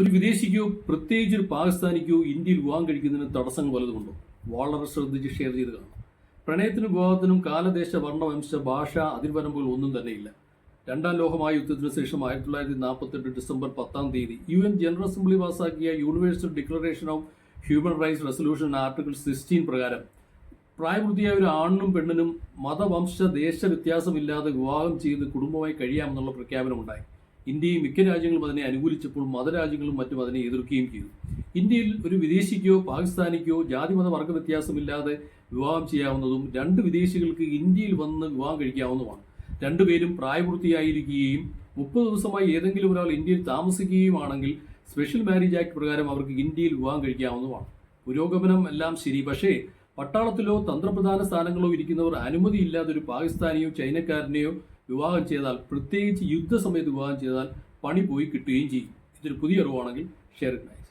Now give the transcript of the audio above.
ഒരു വിദേശിക്കോ പ്രത്യേകിച്ച് ഒരു പാകിസ്ഥാനിക്കോ ഇന്ത്യയിൽ വിവാഹം കഴിക്കുന്നതിന് തടസ്സങ്ങൾ വലുതുണ്ടോ വളരെ ശ്രദ്ധിച്ച് ഷെയർ ചെയ്ത് കാണാം പ്രണയത്തിനും വിവാഹത്തിനും കാലദേശ വർണവംശ ഭാഷ അതിർവരമ്പുകൾ ഒന്നും തന്നെയില്ല. രണ്ടാം ലോകമായ യുദ്ധത്തിന് ശേഷം ആയിരത്തി തൊള്ളായിരത്തി നാൽപ്പത്തെട്ട് ഡിസംബർ പത്താം തീയതി യു എൻ ജനറൽ അസംബ്ലി പാസാക്കിയ universal declaration of human rights resolution article sixteen പ്രകാരം പ്രായപൂർത്തിയായ ഒരു ആണിനും പെണ്ണിനും മതവംശ ദേശ വ്യത്യാസമില്ലാതെ വിവാഹം ചെയ്ത് കുടുംബമായി കഴിയാമെന്നുള്ള പ്രഖ്യാപനമുണ്ടായി. ഇന്ത്യയും മിക്ക രാജ്യങ്ങളും അതിനെ അനുകൂലിച്ചപ്പോൾ മതരാജ്യങ്ങളും മറ്റും അതിനെ എതിർക്കുകയും ചെയ്തു. ഇന്ത്യയിൽ ഒരു വിദേശിക്കോ പാകിസ്ഥാനിക്കോ ജാതിമത വർഗ വ്യത്യാസമില്ലാതെ വിവാഹം ചെയ്യാവുന്നതും രണ്ട് വിദേശികൾക്ക് ഇന്ത്യയിൽ വന്ന് വിവാഹം കഴിക്കാവുന്നതുമാണ്. രണ്ടുപേരും പ്രായപൂർത്തിയായിരിക്കുകയും മുപ്പത് ദിവസമായി ഏതെങ്കിലും ഒരാൾ ഇന്ത്യയിൽ താമസിക്കുകയുമാണെങ്കിൽ സ്പെഷ്യൽ മാരേജ് ആക്ട് പ്രകാരം അവർക്ക് ഇന്ത്യയിൽ വിവാഹം കഴിക്കാവുന്നതുമാണ്. പുരോഗമനം എല്ലാം ശരി. പക്ഷേ പട്ടാളത്തിലോ തന്ത്രപ്രധാന സ്ഥാനങ്ങളോ ഇരിക്കുന്നവർ അനുമതിയില്ലാതെ ഒരു പാകിസ്ഥാനിയോ ചൈനക്കാരനെയോ വിവാഹം ചെയ്താൽ പ്രത്യേകിച്ച് യുദ്ധസമയത്ത് വിവാഹം ചെയ്താൽ പണി പോയി കിട്ടുകയും ചെയ്യും. ഇതൊരു പുതിയ അറിവാണെങ്കിൽ ഷെയർ ഇറ്റ് നൈസ്